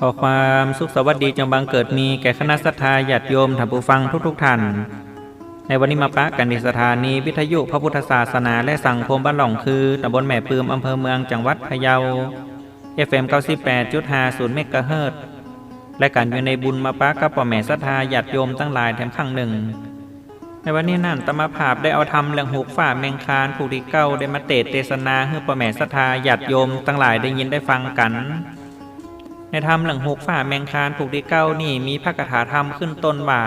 ขอความสุขสวัสดีจงบังเกิดมีแก่คณะสัตยาญาติโยมท่านผู้ฟังทุกๆท่าน ในวันนี้มาปะกันในสถานีวิทยุพระพุทธศาสนาและสังคมบ้านหล่องคือตำบลแม่ปืมอำเภอเมืองจังหวัดพะเยา FM 98.50เมกะเฮิรตซ์และการอยู่ในบุญมาปะกับพ่อแม่สัทธาญาติโยมตั้งหลายแถมข้างหนึ่ง ในวันนี้นั่นตมภาพได้เอาทำเรื่องหูกฝ่าแมงคานผู้ที่เก้าได้มาเตศเทศนาให้พ่อแม่สัทธาญาติโยมตั้งหลายได้ยินได้ฟังกันใน ธรรมหลังหกฝ่าแมงคานผูกที่เก้านี่มีพระคาถาธรรมขึ้นต้นว่า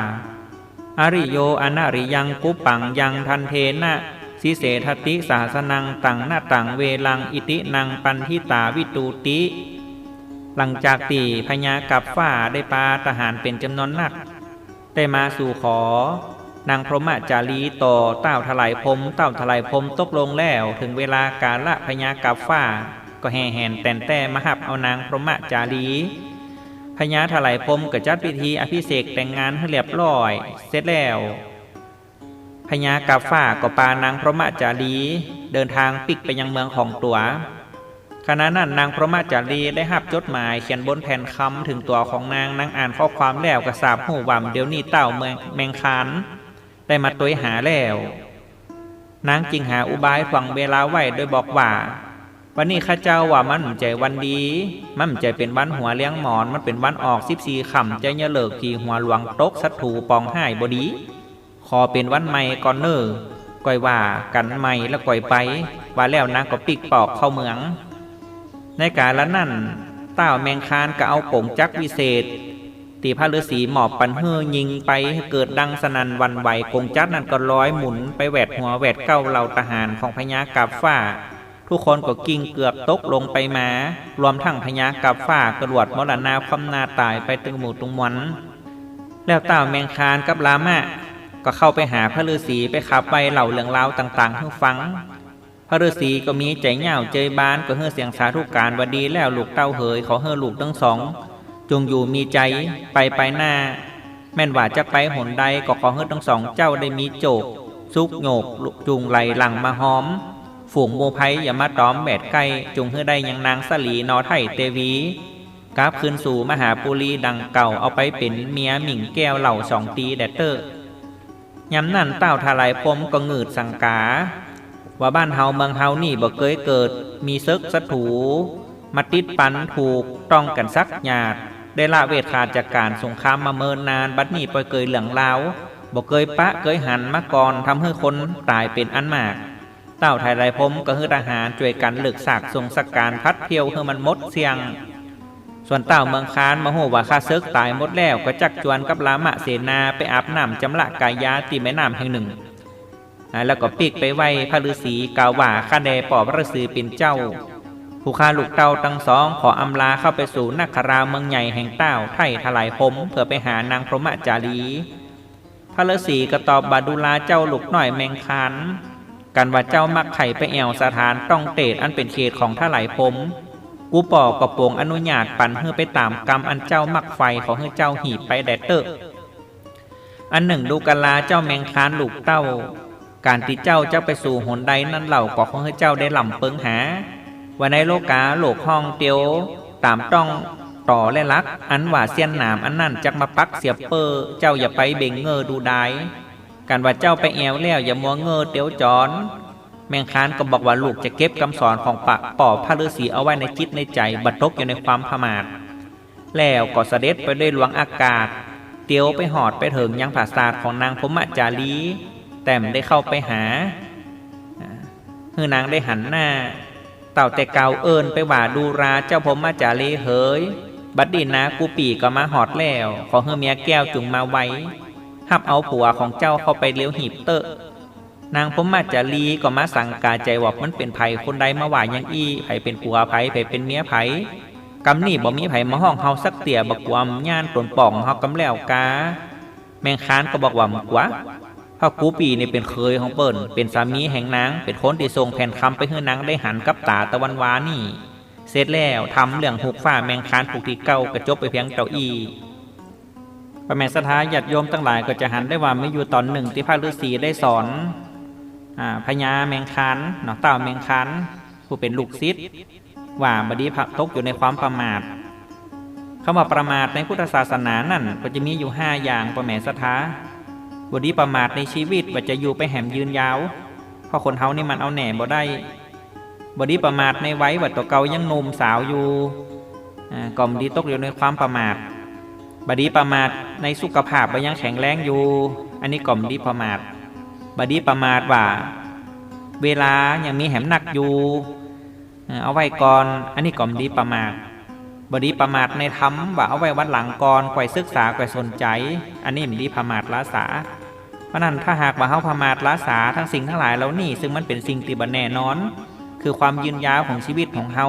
อริโยอนาริยังกุปปังยังทันเทนะสิเสทติสาสนังตังหน้าตังเวลังอิตินังปันทิตาวิตูติ หลังจากตีพญากับฝ่าได้ปาทหารเป็นจำนวนนัก ได้มาสู่ขอ นางพรหมจารีต่อเต้าทลายพรมเต้าทลายพรมตกลงแล้วถึงเวลาการละพญากับฝ่า ก็แห่แหนแต่นแต่มาหับเอานางพรหมจารีพญาถลายพรมก็จัดพิธีอภิเษกแต่งงานให้เรียบร้อย เสร็จแล้วพญากับฝ่าก็ปานางพรหมจารีเดินทางปิกไปยังเมืองของตัวขณะนั้นนางพรหมจารีได้หับจดหมายเขียนบนแผ่นคำถึงตัวของนางนางอ่านข้อความแล้วกระสาบหูวำเดี๋ยวนี้เต่าเมืองแมงคานได้มาตัวหาแล้ว นางจึงหาอุบายฝังเวลาไว้โดยบอกว่า วันนี้ข้าเจ้าว่ามันใจวันดี มันใจเป็นวันหัวเลี้ยงหมอน มันเป็นวันออกสิบสี่คำใจเนเลิกทีหัวหลวงตกสัตถูปองห้ายบดี ขอเป็นวันใหม่ก่อนเนอก่อยว่ากันใหม่แล้วก่อยไป ว่าแล้วนางก็ปิกปอกเข้าเมือง ในกาละนั่นเต้าแมงคานก็เอาโป่งจักวิเศษ ตีพระฤาษีหมอบปันเฮือยิงไปให้เกิดดังสนันวันไหวกงจัดนั่นก็ร้อยหมุนไปแหวดหัวแหวดเก้าเหล่าทหารของพญากาฟ้า ทุกคนก็กิ้งเกือบตกลงไปมารวมทั้งพญากาบฟ้ากระดวดมรณาความนาตายไปตึงหมู่ตุงมวันแล้วเต้าแมงคานกับลามะก็เข้าไปหาพระฤาษีไปขับไปเหล่าเรื่องราวต่างๆให้ฟัง พระฤาษีก็มีใจเหย่าเจยบานก็เฮือเสียงสาธุการวดีแล้วลูกเต้าเหยขอเฮือลูกทั้งสอง จงอยู่มีใจไปไปหน้า แม่นว่าจะไปหนใดก็ขอเฮือทั้งสองเจ้าได้มีโจกซุกโงกจุงไหลหลังมาหอม ฝูงโมไพอย่ามาตอมแบดใกล้จงเฮือได้ยังนางสลีนอไทยเตวีกราบคืนสู่มหาปุรีดังเก่าเอาไปเป็นเมียหมิ่งแก้วเหล่าสองตีแดดเตอร์ย้ำนั่นเต้าทลายพรมก็งืดสังกา ว่าบ้านเฮาเมืองเฮานี่บ่เคยเกิด มีซึกสัตถูมาติดปันถูกต้องกันซักหยาด ได้ละเวทขาดจากการสงครามมาเมินนาน บัดนี้ปล่อยเกยเหลืองลาวบ่เคยปะเคยหันมาก่อนทำให้คนตายเป็นอันมาก เต้าไทยไรพมก็คือทหารช่วยกันเลือกสากทรงสกการพัดเพียวให้มันมดเสียง ส่วนเต้าเมืองคานมาโหว่าข้าซึกตายหมดแล้วก็จักจวนกับลามะเสนาไปอาบน้ำจำละกายาตีแม่น้ำแห่งหนึ่ง แล้วก็ปีกไปไหวพระฤาษีกาวว่าข้าแดปอบพระฤาษีเป็นเจ้าผู้ฆ่าลูกเต้าทั้งสองขออำลาเข้าไปสู่นักคราเมืองใหญ่แห่งเต้าไถ่ทลายพมเพื่อไปหานางพรหมจารีพระฤาษีก็ตอบบาดุลาเจ้าลูกหน่อยแมงคัน กันว่าเจ้ามักไข่ไปแอวสถานต้องเตดอันเป็นเขตของทลายพมกูปอกกระโปรงอนุญาตปันเพื่อไปตามกรรมอันเจ้ามักไฟของเฮ้เจ้าหีบไปแดดเตอร์อันหนึ่งดูกาลาเจ้าแมงคานลูกเต้า การที่เจ้าเจ้าไปสู่หนใดนั่นเหล่าก็ของให้เจ้าได้หล่ำเปิงหาว่าในโลกาโลกห้องเตียวตามต้องต่อและลัก อันว่าเสียนหนามอันนั่นจักมาปักเสียเปอร์เจ้าอย่าไปเบ่งเงอดูได้ การว่าเจ้าไปแอวแล้วอย่ามัวเงอเตียวจอนแมงคานก็บอกว่าลูกจะเก็บคำสอนของปะป่อพระฤาษีเอาไว้ในจิตในใจบัดตกอยู่ในความพมาทแล้วก็เสด็จไปด้วยหลวงอากาศ เตียวไปหอดไปถึงยังผาศาสของนางพมจารีแต่มได้เข้าไปหาคือนางได้หันหน้า เต่าแต่เกาเอินไปว่าดูราเจ้าพมจารีเฮยบัดดีนะกูปีก็มาหอดแล้ว ขอเฮเมียแก้วจุงมาไว้ หับเอาผัวของเจ้าเข้าไปเลี้ยวหีบเตอะนางพมจารีก็มาสั่งกาใจว่ามันเป็นไผคนใดมาว่ายังอี้ไผเป็นผัวไผไผเป็นเมียไผกำนี่บ่มีไผมาห้องเฮาสักเตี่ยบักวมย่านตนป่องเฮากำแล้วกาแมงคานก็บอกว่ามกว่าพ่อกูปีนี่เป็นเคยของเปิ้นเป็นสามีแห่งนางเป็นคนที่ทรงแผ่นคำไปให้นางได้หันกับตาตะวันวานี่ เสร็จแล้วทำเรื่องหุกฝ้าแมงคานผูกที่เก่ากระจบไปเพียงเจ้าอี พระแม่สถาญาติโยมทั้งหลายก็จะหันได้ว่าไม่อยู่ตอนหนึ่งที่พระฤาษีได้สอนอพญาแมงคานเนาะเต่าแมงคานผู้เป็นลูกศิษย์ว่าบดีพระตกอยู่ในความประมาทคำว่าประมาทในพุทธศาสนานั่นก็จะมีอยู่ห้าอย่างประแม่สถาบดีประมาทในชีวิตว่าจะอยู่ไปแหมยืนยาวเพราะคนเฮานี่มันเอาแหน่บ่ได้บดีประมาทในไว้ว่าตัวเก่ายังหนุ่มสาวอยู่อกล่อมดีตกอยู่ในความประมาท บดีประมาทในสุขภาพว่ายังแข็งแรงอยู่ อันนี้กล่อมดีประมาทบดีประมาทว่า เวลายังมีแหมหนักอยู่ เอาไว้ก่อน อันนี้กล่อมดีประมาทบดีประมาทในธรรมว่าเอาไว้วัดหลังก่อนก่อยศึกษาก่อยสนใจ อันนี้มดีประมาทละสาเพราะนั้นถ้าหากว่าเฮาประมาทละสาทั้งสิ่งทั้งหลายแล้วนี่ ซึ่งมันเป็นสิ่งที่บ่แน่นอน คือความยืนยาวของชีวิตของเฮา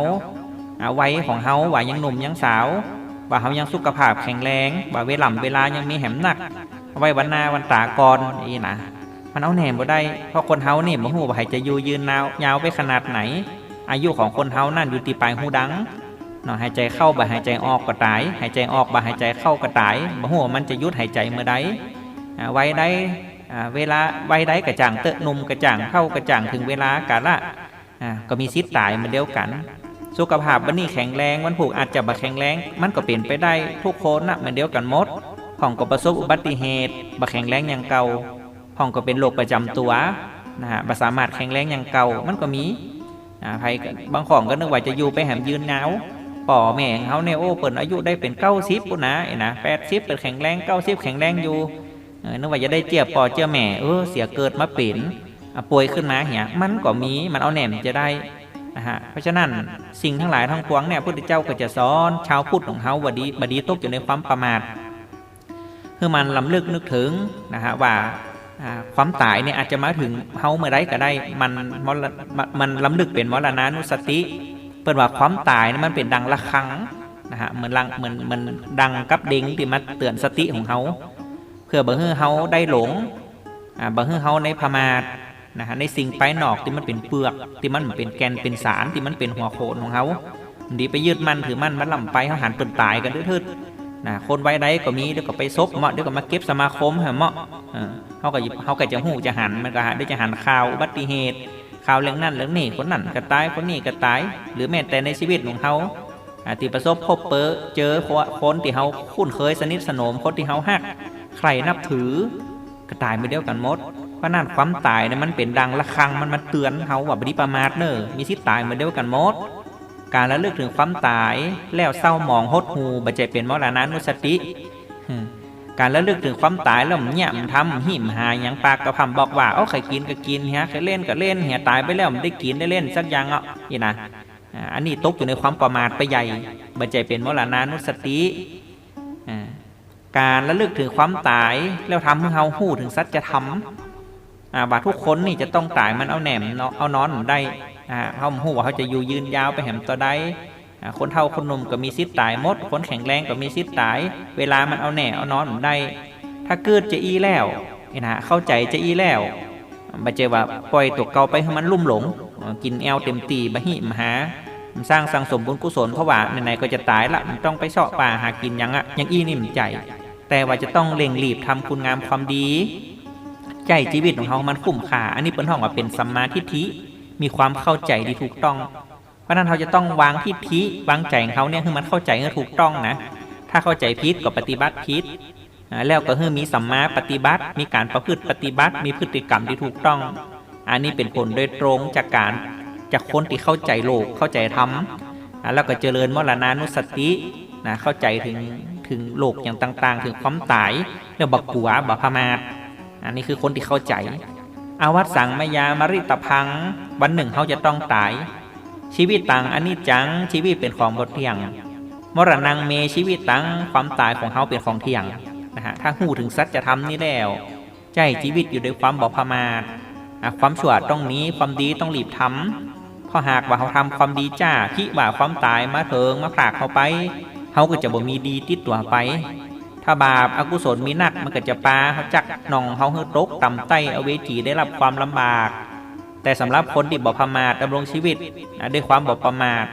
เอ่าวัยของเฮาว่ายังหนุ่มยังสาว ว่าเฮายังสุขภาพแข็งแรงว่าเวลาเวลายังมีแหมหนักเอาไว้วันนาวันตาก่อนนี่นะมันเอาแหนบ่ได้เพราะคนเฮานี่บ่ฮู้ว่าให้จะอยู่ยืนยาวยาวไปขนาดไหน อายุของคนเฮานั่นอยู่ที่ปลายหูดังเนาะหายใจเข้าบ่หายใจออกก็ตาย หายใจออกบ่หายใจเข้าก็ตายบ่ฮู้ว่ามันจะยุดหายใจเมื่อใดไว้ใดอ่าเวลาไว้ใดกระจ่างเตะนุ่มกระจ่างเข้ากระจ่างถึงเวลากาละก็มีสิทธิ์ตายเหมือนเดียวกัน สุขภาพวันนี้แข็งแรงวันผูกอาจจะบ่แข็งแรง มันก็เปลี่ยนไปได้ทุกคนนะเหมือนเดียวกันหมดห้องก็ประสบอุบัติเหตุบ่แข็งแรงอย่างเก่าห้องก็เป็นโรคประจำตัวนะฮะบ่สามารถแข็งแรงอย่างเก่ามันก็มีอ่าใครบางของก็นึกว่าจะอยู่ไปแหมยืนหนาวป่อแม่เขาเนี่ยโอ้เปิดอายุได้เป็นเก้าสิบปุ่นนะไอ้นะแปดสิบเป็นแข็งแรงเก้าสิบแข็งแรงอยู่นึกว่าจะได้เจียบป่อเจียแม่เออเสียเกิดมาเป็นป่วยขึ้นมาเหียมันก็มีมันเอาแหนมจะได้ นะฮะเพราะฉะนั้นสิ่งทั้งหลายทั้งปวงเนี่ยพุทธเจ้าก็จะสอนชาวพุทธของเขาบดีบดีตกอยู่ในความประมาทคือมันลำลึกนึกถึงนะฮะว่าความตายเนี่ยอาจจะมาถึงเฮาเมื่อไรก็ได้มันมรมันลำลึกเป็นมรณานุสติเปิดว่าความตายนี่มันเป็นดังระฆังนะฮะเหมือนลังเหมือนเหมือนดังกับเด้งที่มาเตือนสติของเขาเพื่อบ่ให้เฮาได้หลงอ่าบ่ให้เฮาในพมาท นะฮะในสิ่งภายนอกที่มันเป็นเปลือกที่มันเป็นแกนเป็นสารที่มันเป็นหัวโขนของเขาดีไปยึดมันถือมันมันลำไปเขาหันเปินตายกันทืดๆนะคนไว้ใดก็มีเดี๋ยวก็ไปซบเมาะเดี๋ยวก็มาเก็บสมาคมเหเมาะเอเขาก็หยิบเขาก็จะหูจะหันมันก็หาได้จะหันข่าวอุบัติเหตุข่าวเรื่องนั้นเรื่องนี้คนนั้นก็ตายคนนี้ก็ตาย หรือแม้แต่ในชีวิตของเขาที่ประสบพบเปอเจอคนที่เขาคุ้นเคยสนิทสนมคนที่เขาฮัก ใครนับถือก็ตายไปเดียวกันหมด เพราะนั่นความตายเนี่ยมันเป็นดังระฆังมันมาเตือนเขาว่าบริประมาทเนอมีสิทธิ์ตายเหมือนเดียวกันหมด การระลึกถึงความตายแล้วเศร้าหมองหดหูบัจใจเป็นมรณานุสติการระลึกถึงความตายแล้วมันเนี่ยมันทำหิมหายอย่างปากกระพำบอกว่าเอาใครกินก็กินเฮียใครเล่นก็เล่นเฮียตายไปแล้วมันได้กินได้เล่นสักอย่างอะนี่นะอ่าอันนี้ตกอยู่ในความประมาทไปใหญ่บัจใจเป็นมรณานุสติการระลึกถึงความตายแล้วทำให้เฮาหู้ถึงสัจธรรม อาว่าทุกคนนี่จะต้องตายมันเอาแหนมเนาะเอานอนได้อ่าเขาหูว่าเขาจะอยู่ยืนยาวไปแหมต่อได้อ่าคนเฒ่าคนหนุ่มก็มีสิทธิ์ตายหมด คนแข็งแรงก็มีสิทธิ์ตาย เวลามันเอาแหน่เอานอนมันได้ ถ้าเกิดจะอีแล้วเห็นะเข้าใจจะอีแล้วบาเจอว่าปล่อยตัวเก่าไปให้มันลุ่มหลง กินแอลเต็มตีบะหิมหาสร้างสังสมบุญกุศลเพราะว่าไหนๆก็จะตายละมันต้องไปเสาะป่าหากินยังอะยังอีนิ่มใจ แต่ว่าจะต้องเร่งรีบทำคุณงามความดี ใจชีวิตของเขามันคุ้มค่าอันนี้เป็นห้องว่าเป็นสัมมาทิฏฐิมีความเข้าใจที่ถูกต้อง เพราะนั้นเขาจะต้องวางทิฏฐิวางใจของเขาเนี่ยคือมันเข้าใจให้ถูกต้องนะ ถ้าเข้าใจผิดก็ปฏิบัติผิดแล้วก็คือมีสัมมาปฏิบัติ มีการประพฤติปฏิบัติ มีพฤติกรรมที่ถูกต้อง อันนี้เป็นผลโดยตรงจากการจากคนที่เข้าใจโลกเข้าใจธรรมแล้วก็เจริญมรณานุสตินะเข้าใจถึงถึงโลกอย่างต่าง ๆ ถึงความตายแล้วบักกัวบักพมา อันนี้คือคนที่เข้าใจ อาวัตสังมายามริตพัง วันหนึ่งเขาจะต้องตาย ชีวิตตังอันนี้จัง ชีวิตเป็นของบทเที่ยง มรณังเมชีวิตตังความตายของเขาเป็นของเที่ยงนะฮะถ้าหูถึงสัจธรรมนี้แล้ว ใจชีวิตอยู่ด้วยความบอประมาทความชั่วต้องหนี้ความดีต้องรีบทำเพราะหากว่าเขาทำความดีจ้าคิว่าความตายมาเถิงมาผลากเขาไปเขาก็จะบ่มีดีติดตัวไป ถ้าบาปอากุศลมีหนักมันก็จะปาเขาจักหนองเขาเฮือตกต่ำใต้อเวจีได้รับความลำบาก แต่สำหรับคนที่บ่ประมาทดำรงชีวิตนะด้วยความบ่ประมาท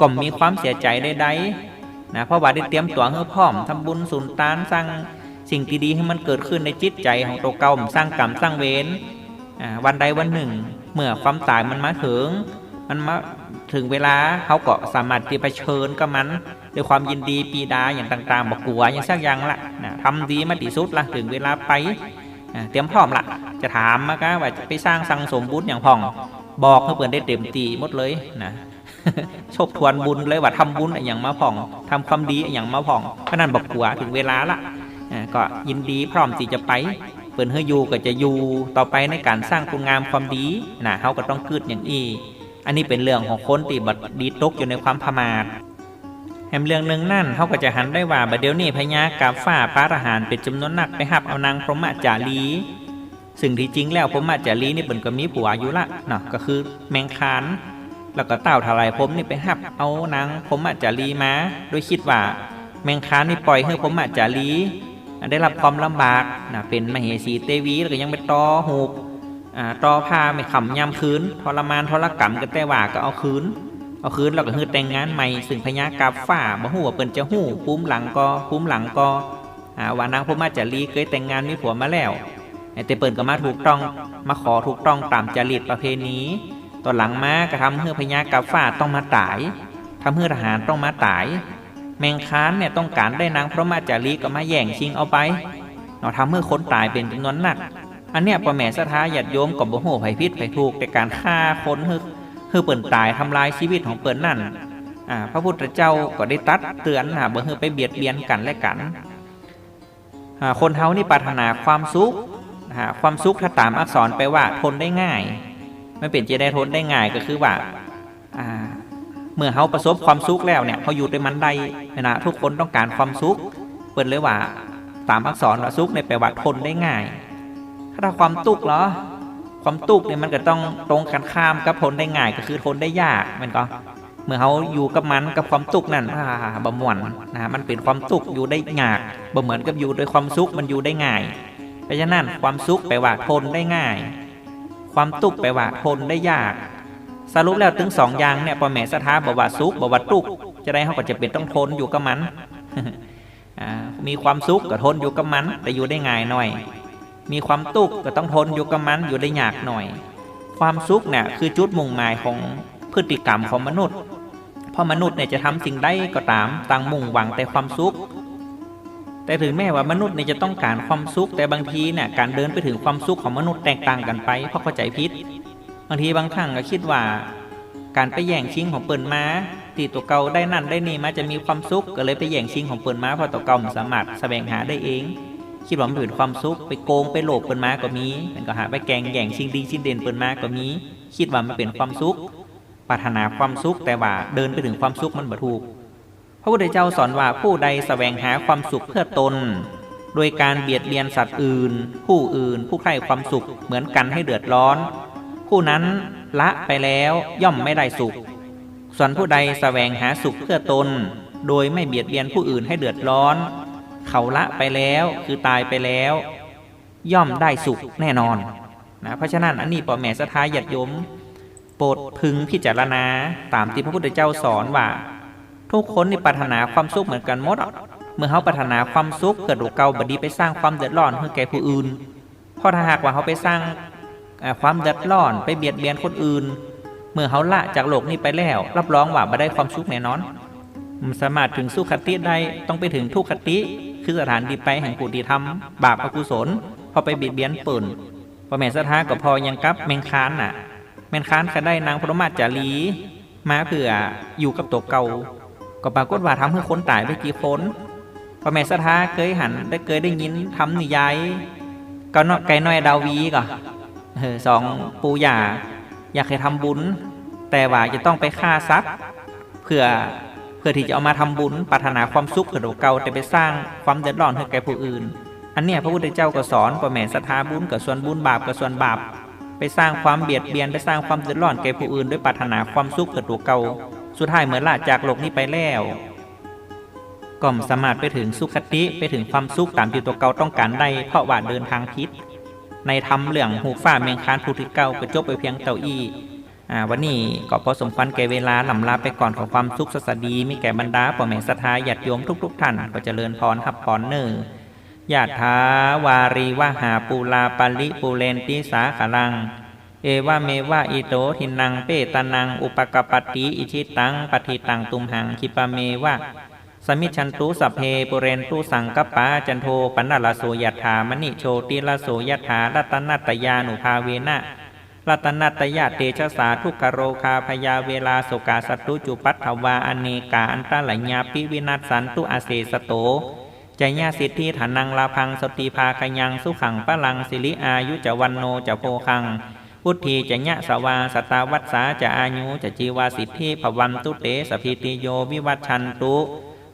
ก็มีความเสียใจใดๆนะเพราะว่าได้เตรียมตัวเฮือพร้อมทำบุญสุนทานสร้างสิ่งที่ดีให้มันเกิดขึ้นในจิตใจของตัวเก่าสร้างกรรมสร้างเวรวันใดวันหนึ่ง เมื่อความตายมันมาถึง มันมาถึงเวลาเขาก็สามารถที่ไปเชิญกับมัน ด้วยความยินดีปีดาอย่างต่างๆบอกกลัวอย่างสักอย่างละนะทำดีมาที่สุดละถึงเวลาไปเตรียมพร้อมละจะถามมากะว่าจะไปสร้างสังสมบุญอย่างพ่อง บอกให้เพื่อนได้เต็มตีหมดเลยนะโชบทวนบุญเลยว่าทำบุญอย่างมาผ่องทำความดีอย่างมาผ่องเพราะนั้นบอกกลัวถึงเวลาละอ่าก็ยินดีพร้อมที่จะไปเปิดเฮออยู่ก็จะอยู่ต่อไปในการสร้างคุณงามความดีนะเขาก็ต้องคืดอย่างอี อันนี้เป็นเรื่องของคนที่บัดดีตกอยู่ในความประมาท มเรื่องหนึ่งนั่นเขาก็จะหันได้ว่าบัดเดี๋ยวนี้พญากาฝ้าปาทหารเป็นจำนวนนักไปหับเอานางพรหมจารีซึ่งที่จริงแล้วพรหมจารีนี่เป็นก็มีผัวอยู่ละเนาะก็คือแมงคานแล้วก็เต่าทลายผมนี่ไปหับเอานางพรหมจารีมาโดยคิดว่าแมงคานนี่ปล่อยให้พรหมจารีได้รับความลำบากนะเป็นมเหสีเตวีแล้วก็ยังไปตอหูบอ่าต่อผ้าไม่ขำยำคืนทรมานทรกรรมกันแต่ว่าก็เอาคืน เอาคืนแล้วก็ฮือแต่งงานใหม่ซึ่งพญากาฝ้าบ่ฮู้ว่าเปิ้นจะฮู้ปุ้มหลังก็ปุ้มหลังก็อ่าว่านางพมาจารีเคยแต่งงานมีผัวมาแล้วแต่เปิ้นก็มาถูกต้องมาขอถูกต้องตามจริตประเพณีตอนหลังมาก็ทำให้พญากาฝ้าต้องมาตายทำให้ทหารต้องมาตาย แมงค้านเนี่ยต้องการได้นางพระมาจารีก็มาแย่งชิงเอาไปเนาะทำให้คนตายเป็นจำนวนหนัก อันเนี้ยประแม่สถาหยัดโยมกับบ่โหไผพิษไผถูกแต่การฆ่าคนเฮือ ฮือเปิ่นตายทำลายชีวิตของเปิ่นนั่นอ่าพระพุทธเจ้าก็ได้ตัดเตือนนะบ่เฮือไปเบียดเบียนกันและกันคนเฮานี่ปรารถนาความสุขความสุขถ้าตามอักษรไปว่าทนได้ง่ายไม่เป็นจะได้ทนได้ง่ายก็คือว่าเมื่อเขาประสบความสุขแล้วเนี่ยเขาอยู่ด้วยมันได้นะทุกคนต้องการความสุขเปิดเลยว่า ตามอักษรว่าสุขในแปลว่าทนได้ง่าย ถ้าความตุกข์เหรอ ความตุกข์เนี่ยมันก็ต้องตรงกันข้ามกับทนได้ง่ายก็คือทนได้ยากมันก็เมื่อเขาอยู่กับมันกับความตุกข์นั่นบ่ม่วนนะมันเป็นความตุกข์อยู่ได้ยากบ่เหมือนกับอยู่ด้วยความสุขมันอยู่ได้ง่าย เพราะฉะนั้นความสุขแปลว่าทนได้ง่าย ความตุกข์แปลว่าทนได้ยาก สรุปแล้วถึงสองอย่างเนี่ยพอแม่สถาบอกว่าสุขบอกว่าตุกข์จะได้เขาก็จะเป็นต้องทนอยู่กับมันมีความสุขก็ทนอยู่กับมันแต่อยู่ได้ง่ายหน่อย มีความตุกก็ต้องทนอยู่กับมันอยู่ได้ยากหน่อย ความสุขเนี่ยคือจุดมุ่งหมายของพฤติกรรมของมนุษย์ เพราะมนุษย์เนี่ยจะทำสิ่งใดก็ตามต่างมุ่งหวังแต่ความสุข แต่ถึงแม้ว่ามนุษย์เนี่ยจะต้องการความสุข แต่บางทีเนี่ยการเดินไปถึงความสุขของมนุษย์แตกต่างกันไป เพราะเข้าใจผิด บางทีบางครั้งก็คิดว่า การไปแย่งชิงของเปิ่นม้าตีตัวเก่าได้นั่นได้นี่มาจะมีความสุขก็เลยไปแย่งชิงของเปิ่นม้าเพราะตัวเก่ามันสามารถแสวงหาได้เอง คิดว่ามันเป็นความสุขไปโกงไปโหลบเปิ่นมาก็มีมันก็หาไปแกงแย่งชิงดีชิงเด่นเปิ่นมาก็มี คิดว่ามันเป็นความสุขปรารถนาความสุขแต่ว่าเดินไปถึงความสุขมันบ่ถูกพระพุทธเจ้าสอนว่าผู้ใดแสวงหาความสุขเพื่อตน โดยการเบียดเบียนสัตว์อื่น ผู้อื่น ผู้ใคร่ความสุขเหมือนกันให้เดือดร้อน ผู้นั้นละไปแล้วย่อมไม่ได้สุข ส่วนผู้ใดแสวงหาสุขเพื่อตน โดยไม่เบียดเบียนผู้อื่นให้เดือดร้อน เขาละไปแล้วคือตายไปแล้ว ย่อมได้สุขแน่นอนนะเพราะฉะนั้นอันนี้ปอแม่สทายหยัดยม โปรดพึงพิจารณาตามที่พระพุทธเจ้าสอนว่า ทุกคนในปรารถนาความสุขเหมือนกันหมด เมื่อเขาปรารถนาความสุขเกิดดูเก่าบดีไปสร้างความเดือดร้อนให้แก่ผู้อื่นเพราะถ้าหากว่าเขาไปสร้างความเดือดร้อนไปเบียดเบียนคนอื่น เมื่อเขาละจากโลกนี้ไปแล้ว รับรองว่าบ่ได้ความสุขแน่นอนมันสามารถถึงสุขคติได้ต้องไปถึงทุกขติ คือสถานดีไปแห่งผู้ที่ทำบาปอกุศล พอไปเบียดเบียนเปิ่นพอแม่สถาก็พอยังกับแมงค้านน่ะ แมงค้านก็ได้นางพรมาจารีมาเพื่ออยู่กับตัวเก่าก็ปรากฏว่าทำให้คนตายไปกี่คนพอแม่สถาเคยหันได้เคยได้ยินทำนิยายก็นไก่น้อยดาวีก็เออสองปูยาอยากให้ทำบุญ แต่ว่าจะต้องไปฆ่าทรัพย์เพื่อ เพื่อที่จะเอามาทำบุญปรารถนาความสุขเกิดเก่าแต่ไปสร้างความเดือดร้อนให้แก่ผู้อื่น อันเนี้ยพระพุทธเจ้าก็สอนพ่อแม่ศรัทธาบุญกับส่วนบุญบาปกับส่วนบาป ไปสร้างความเบียดเบียนไปสร้างความเดือดร้อนแก่ผู้อื่นด้วยปรารถนาความสุขเกิดตัวเก่าสุดท้ายเหมือนละจากโลกนี้ไปแล้วก็มสามารถไปถึงสุขติไปถึงความสุขตามที่ตัวเก่าต้องการได้เพราะว่าเดินทางผิดในทำเรื่องหูฟ้าเมียงคานผู้ที่เก่าก็จบไปเพียงเต่าอี้ วันนี้ก็พอสมควรแก่เวลาลำลาไปก่อนขอความสุขสสดีมีแก่บรรดาพ่อแม่ศรัทธาญาติโยมทุกๆท่านก็เจริญพรหับพรเนอยะถาวารีวหาปูลาปลิปูเรนติสาขลัง เอวาเมวะอิโตทินังเปตานัง อุปกปปติอิชิตังปฏิตังตุมหังคิปะเมวะสมิชันตุสัพเพปุเรนตุสังกปาจันโทปันนลโสยถามณิโชติลโสยถารัตนัตยานุภาเวนะ รัตนัตยาเตชะสาทุกขโรคาพยาเวลาโสกาสตุจุปัตถวาอเนกาอันตลัญญาปิวินัสสันตุอาเสสโตจญาสิทธิฐานังลาพังสติภาคยังสุขังปะลังสิริอายุจวันโนจะโพคัง พุทธีจะญะสวาสตาวัตสาจะอายุจะจีวาสิทธิภวันตุเตสพิติโยวิวัชชันตุ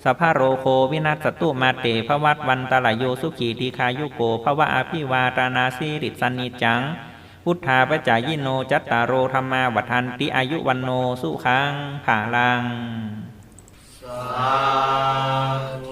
สภาโรโควินัสตุมาเตภวัตวันตลายโยสุขีทีคายุโกภวะอภิวาตานาสีริสันิจัง พุทธาปจายิโน จัตตารโรธรรมาวัฏันติอายุวันโน สุขังผาลังสาธุ